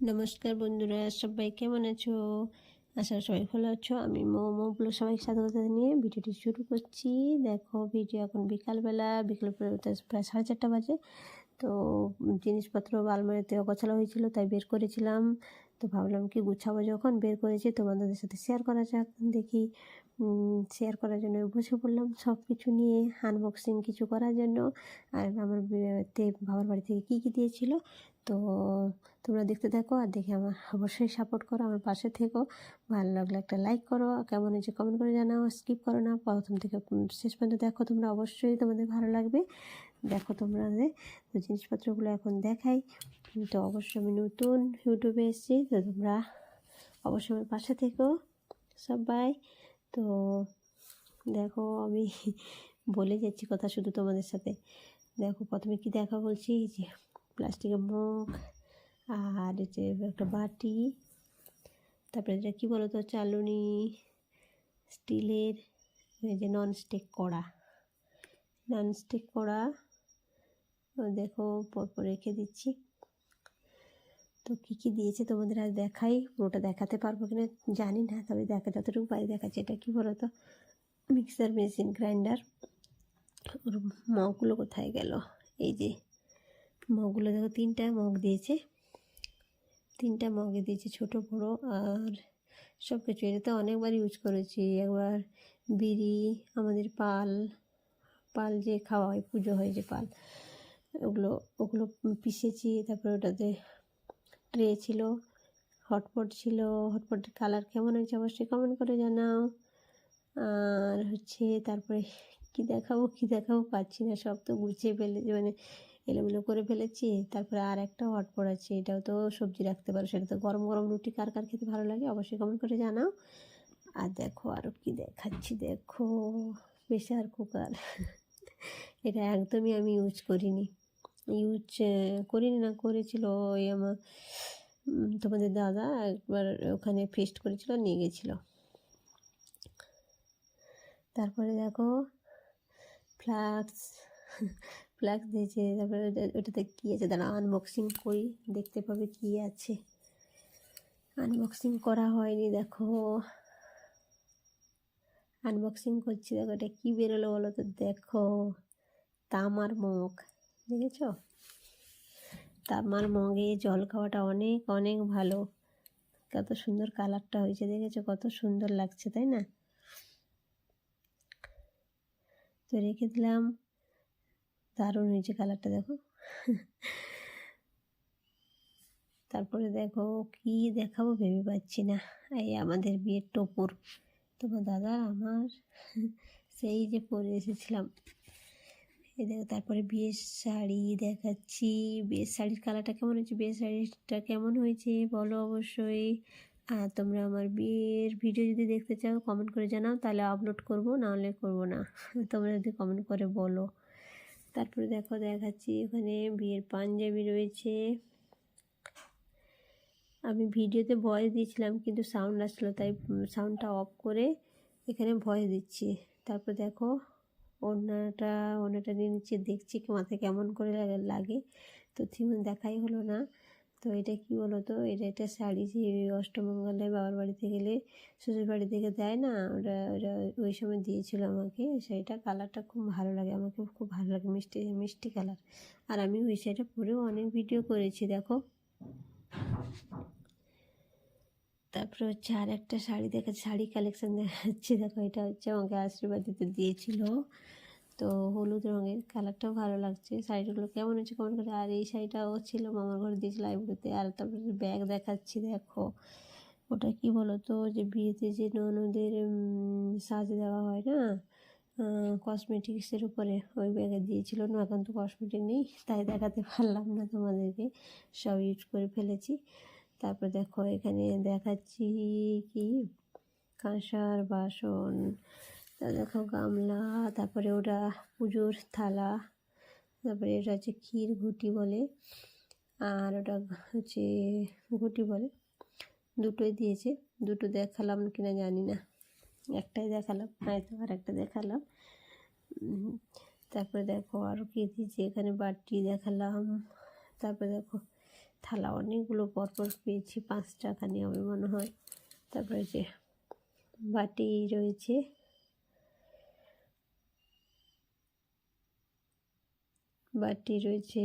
নমস্কার বন্ধুরা, সবাই কেমন আছো? আশা সবাই ভালো আছো। আমি মোমোগুলো সবাই সাথে কথা নিয়ে ভিডিওটি শুরু করছি। দেখো, ভিডিও এখন বিকালবেলা বিকাল প্রায় সাড়ে চারটা বাজে। তো জিনিসপত্র আলমারিতে অগোছালো হয়েছিল, তাই বের করেছিলাম। তো ভাবলাম কি গুছাবো যখন, বের করেছি তোমাদের সাথে শেয়ার করা যাক, দেখি শেয়ার করার জন্য বসে পড়লাম। সব কিছু নিয়ে আনবক্সিং কিছু করার জন্য। আর আমার তে বাবার বাড়ি থেকে কী কী দিয়েছিল, তো তোমরা দেখতে থাকো আর দেখে আমার অবশ্যই সাপোর্ট করো, আমার পাশে থেকো। ভালো লাগলে একটা লাইক করো, কেমন হয়েছে কমেন্ট করে জানাও স্কিপ করো না। প্রথম থেকে শেষ পর্যন্ত দেখো, তোমরা অবশ্যই তোমাদের ভালো লাগবে। দেখো তোমরা তো জিনিসপত্রগুলো এখন দেখাই। তো অবশ্যই আমি নতুন ইউটিউবে এসেছি, তো তোমরা অবশ্যই আমার পাশে থেকো সবাই। তো দেখো আমি বলে যাচ্ছি কথা শুধু তোমাদের সাথে। দেখো প্রথমে কি দেখা বলছি, যে প্লাস্টিকের মুখ, আর যে একটা বাটি, তারপরে এটা কী বলো তো, চালুনি, স্টিলের যে ননস্টিক কড়া ননস্টিক কড়া দেখো পরপর রেখে দিচ্ছি। তো কী কী দিয়েছে তোমাদের আর দেখাই? পুরোটা দেখাতে পারব কিনা জানি না, তবে দেখা যতটুকু পারি দেখাচ্ছে। এটা কী বলো তো মিক্সার মেশিন গ্রাইন্ডার। ওর মগগুলো কোথায় গেল? এই যে মগগুলো দেখো, তিনটা মগ দিয়েছে। তিনটা মগে দিয়েছে, ছোট, বড় আর সব কিছু এটা তো অনেকবার ইউজ করেছি। একবার বিড়ি, আমাদের পাল পাল যে খাওয়া হয়, পুজো হয় যে পাল। ওগুলো ওগুলো পিষেছি, তারপরে ওটাতে ট্রে ছিল হটপট ছিল হটপটের কালার কেমন হয়েছে অবশ্যই কমেন্ট করে জানাও। আর হচ্ছে তারপরে কি দেখাবো কি দেখাবো পাচ্ছি না, সব তো গুছিয়ে ফেলে মানে এলোমেলো করে ফেলেছি। তারপরে আর একটা হটপট আছে, এটাও তো সবজি রাখতে পারো, সেটা তো গরম গরম রুটি কার কার খেতে ভালো লাগে অবশ্যই কমেন্ট করে জানাও। আর দেখো আরও কি দেখাচ্ছি, দেখো প্রেশার কুকার এটা একদমই আমি ইউজ করিনি। ইউজ করিনি, না করেছিল ওই আমার তোমাদের দাদা একবার ওখানে ফেস্ট করেছিল, নিয়ে গেছিল। তারপরে দেখো ফ্লাক্স ফ্লাক্স দিয়েছে, তারপরে ওটাতে কী আছে দাঁড়া আনবক্সিং করি, দেখতে পাবে কী আছে। আনবক্সিং করা হয়নি, দেখো। আনবক্সিং করছি, দেখো এটা কী বেরোলো বলো তো, দেখো, তামার মগ দেখেছ? তামার মগে জল খাওয়াটা অনেক অনেক ভালো। কত সুন্দর কালারটা হয়েছে, দেখেছ? কত সুন্দর লাগছে, তাই না? তো রেখে দিলাম। দারুণ হয়েছে কালারটা, দেখো। তারপরে দেখো, কি দেখাবো ভেবে পাচ্ছি না। এই আমাদের বিয়ের টোপর। তোমার দাদা, আমার, সেই যে পরে এসেছিলাম। এই দেখো তারপরে বিয়ের শাড়ি দেখাচ্ছি। বিয়ের শাড়ির কালারটা কেমন হয়েছে? বিয়ের শাড়িটা কেমন হয়েছে? বলো অবশ্যই। আর তোমরা আমার বিয়ের ভিডিও যদি দেখতে চাও কমেন্ট করে জানাও, তাহলে আপলোড করব নাহলে করব না। তোমরা যদি কমেন্ট করে বলো। তারপরে দেখো, দেখাচ্ছি ওখানে বিয়ের পাঞ্জাবি রয়েছে। আমি ভিডিওতে ভয়েস দিয়েছিলাম, কিন্তু সাউন্ড আসলো, তাই সাউন্ডটা অফ করে এখানে ভয়েস দিচ্ছি। তারপর দেখো ওনাটা ওনাটা নিয়ে নিচ্ছে, দেখছি মাথায় কেমন করে লাগে। তো থিম দেখাই হলো না। তো এটা কি বলো তো এটা একটা শাড়ি যে অষ্টমঙ্গলে বাবার বাড়িতে গেলে শ্বশুর বাড়ি থেকে দেয় না ওটা ওটা ওই সময় দিয়েছিল আমাকে। শাড়িটা কালারটা খুব ভালো লাগে, আমাকে খুব ভালো লাগে, মিষ্টি মিষ্টি কালার। আর আমি ওই শাড়িটা পরেও অনেক ভিডিও করেছি, দেখো। তারপরে হচ্ছে আর একটা শাড়ি দেখা, শাড়ি কালেকশান দেখাচ্ছি। দেখো, এটা হচ্ছে আমাকে আশীর্বাদ দিতে দিয়েছিল। তো হলুদ রঙের কালারটাও ভালো লাগছে। শাড়িগুলো কেমন হচ্ছে কেমন করে। আর এই শাড়িটাও ছিল মামার ঘরে দিয়েছিল আইবুড়োতে আর তারপরে ব্যাগ দেখাচ্ছি, দেখো। ওটা কি বলো তো যে বিয়েতে যে ননদের সাজ দেওয়া হয় না? কসমেটিক্সের উপরে ওই ব্যাগে দিয়েছিল। না, এখন তো কসমেটিক নেই, তাই দেখাতে পারলাম না তোমাদেরকে। সব ইউজ করে ফেলেছি। তারপর দেখো এখানে দেখাচ্ছি কি? কাঁসার বাসন তা দেখো গামলা, তারপরে ওটা পুজোর থালা, তারপরে এটা হচ্ছে ক্ষীর ঘুটি বলে, আর ওটা হচ্ছে ঘুটি বলে। দুটোই দিয়েছে, দুটো দেখালাম কিনা জানি না। একটাই দেখালাম, হয়তো আর একটা দেখালাম। তারপরে দেখো আরও কী দিয়েছে, এখানে বাটি দেখালাম, তারপরে দেখো থালা অনেকগুলো পরপর পেয়েছি পাঁচটা খানি হবে মনে হয়। তারপরে যে বাটি রয়েছে। বাটি রয়েছে।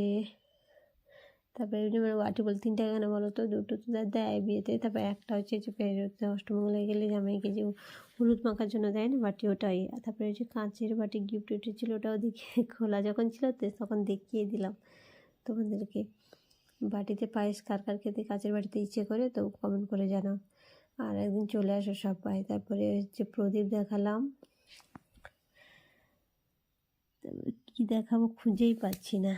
তারপরে এমনি মানে বাটি বল তিনটা কেন বলো তো, দুটো তো দেয় বিয়েতে। তারপরে একটা হচ্ছে যে ফেরত অষ্টমঙ্গলায় গেলে জামাইকে যে হলুদ মাখার জন্য দেয় না বাটি, ওটাই। তারপরে যে কাঁচের বাটি গিফট উঠেছিল, ওটাও দেখিয়ে খোলা যখন ছিল, তো তখন দেখিয়ে দিলাম তোমাদেরকে। বাটিতে পায়েস কার কার খেতে কাঁচের বাড়িতে ইচ্ছে করে তো কমেন্ট করে জানাও। আর একদিন চলে আসো সব সবাই। তারপরে হচ্ছে প্রদীপ দেখালাম। কী দেখাবো খুঁজেই পাচ্ছি না।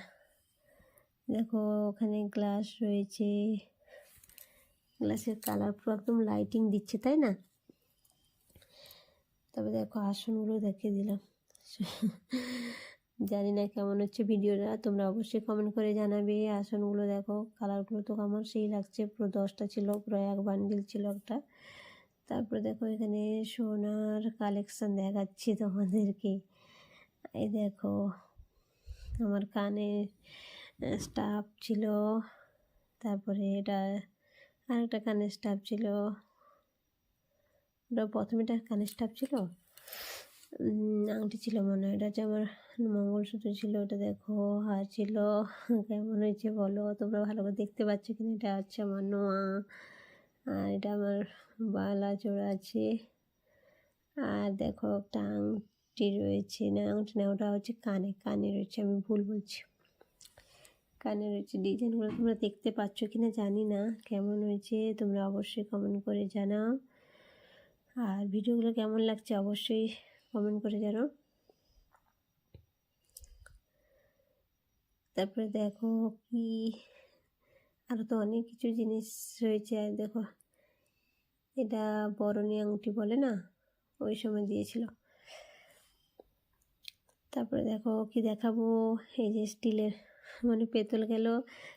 দেখো ওখানে গ্লাস রয়েছে। গ্লাসের কালার পুরো একদম লাইটিং দিচ্ছে, তাই না? তবে দেখো আসনগুলো দেখিয়ে দিলাম। জানি না কেমন হচ্ছে ভিডিওটা, তোমরা অবশ্যই কমেন্ট করে জানাবে। আসনগুলো দেখো কালারগুলো তো আমার সেই লাগছে, পুরো দশটা ছিল, পুরো এক বান্ডিল ছিল একটা। তারপরে দেখো এখানে সোনার কালেকশান দেখাচ্ছি তোমাদেরকে। এই দেখো, আমার কানে স্টাফ ছিল, তারপরে এটা আরেকটা কানের স্টাফ ছিল। ওটা প্রথমে এটা কানের স্টাফ ছিল? আংটি ছিল মনে হয়। এটা হচ্ছে আমার মঙ্গলসূত্র ছিল, ওটা দেখো, হার ছিল। কেমন হয়েছে বলো? তোমরা ভালো করে দেখতে পাচ্ছ কিনা? এটা হচ্ছে আমার নোয়া। আর এটা আমার বালা চোরা আছে। আর দেখো একটা আংটি রয়েছে। না, আংটি না, ওটা হচ্ছে কানে। কানে রয়েছে, আমি ভুল বলছি। কানে রয়েছে ডিজাইনগুলো তোমরা দেখতে পাচ্ছ কিনা জানি না। কেমন হয়েছে তোমরা অবশ্যই কমেন্ট করে জানাও। আর ভিডিওগুলো কেমন লাগছে অবশ্যই কমেন্ট করে জানাও তারপরে দেখো কি আরও তো অনেক কিছু জিনিস রয়েছে। দেখো, এটা বরণী আংটি বলে না? ওই সময় দিয়েছিল। তারপরে দেখো কি দেখাবো? এই যে স্টিলের মানে পেতল গেল,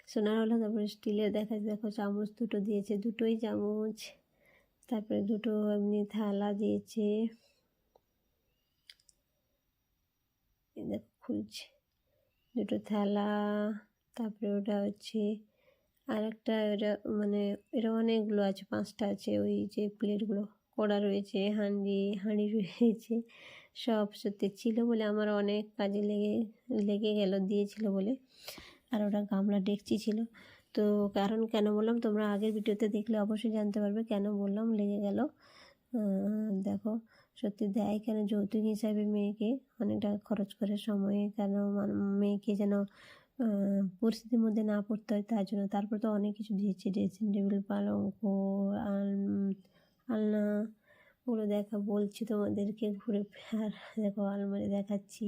সোনার হলো, তারপরে স্টিলের দেখা, দেখো চামচ দুটো দিয়েছে, দুটোই চামচ। তারপরে দুটো এমনি থালা দিয়েছে। দেখো, খুলছে। দুটো থালা, তারপরে ওটা হচ্ছে আর একটা এটা মানে এটা অনেকগুলো আছে, পাঁচটা আছে, ওই যে প্লেটগুলো কড়া রয়েছে, হাঁড়ি হাঁড়ি রয়েছে, সব সত্যি ছিল বলে আমার অনেক কাজে লেগে লেগে গেল, দিয়েছিল বলে। আর ওটা গামলা ডেকচি ছিল। তো কারণ কেন বললাম, তোমরা আগের ভিডিওতে দেখলে অবশ্যই জানতে পারবে কেন বললাম, লেগে গেল। দেখো। সত্যি দেয় কেন? যৌতুক হিসাবে মেয়েকে অনেক টাকা খরচ করে সময়ে। কেন? মেয়েকে যেন পরিস্থিতির মধ্যে না পড়তে হয় তার জন্য। তারপর তো অনেক কিছু দিয়েছে, ড্রেসিং টেবিল, পালঙ্ক আলনা ওগুলো দেখা, বলছি তোমাদেরকে ঘুরে আর দেখো আলমারি দেখাচ্ছি।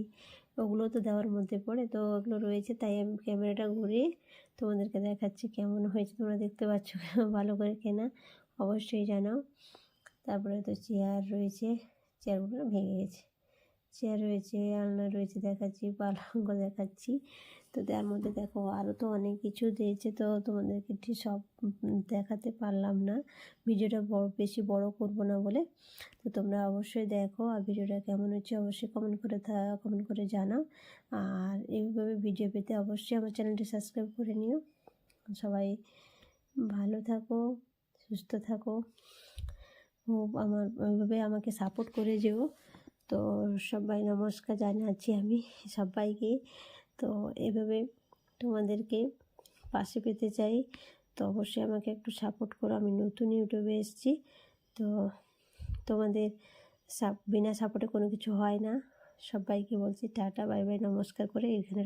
ওগুলো তো দেওয়ার মধ্যে পড়ে, তো ওগুলো রয়েছে, তাই আমি ক্যামেরাটা ঘুরে তোমাদেরকে দেখাচ্ছি কেমন হয়েছে। তোমরা দেখতে পাচ্ছ ভালো করে কেনা, অবশ্যই জানাও। তারপরে তো চেয়ার রয়েছে। চেয়ারগুলো ভেঙে গেছে। চেয়ার রয়েছে, আলনা রয়েছে দেখাচ্ছি, পালঙ্ক দেখাচ্ছি। তো তার মধ্যে দেখো আরও তো অনেক কিছু দিয়েছে তো তোমাদেরকে ঠিক সব দেখাতে পারলাম না। ভিডিওটা বড়, বেশি বড় করব না বলে। তো তোমরা অবশ্যই দেখো আর ভিডিওটা কেমন হচ্ছে অবশ্যই কমেন্ট করে কমেন্ট করে জানাও। আর এইভাবে ভিডিও পেতে অবশ্যই আমার চ্যানেলটি সাবস্ক্রাইব করে নিও। সবাই ভালো থাকো, সুস্থ থাকো। আমার ওইভাবে আমাকে সাপোর্ট করে যেও তো সবাই নমস্কার জানাচ্ছি আমি সবাইকে। তো এভাবে তোমাদেরকে পাশে পেতে চাই, তো অবশ্যই আমাকে একটু সাপোর্ট করো। আমি নতুন ইউটিউবে এসেছি, তো তোমাদের বিনা সাপোর্টে কোনো কিছু হয় না। সবাইকে বলছি টাটা, বাই বাই, নমস্কার করে এখানে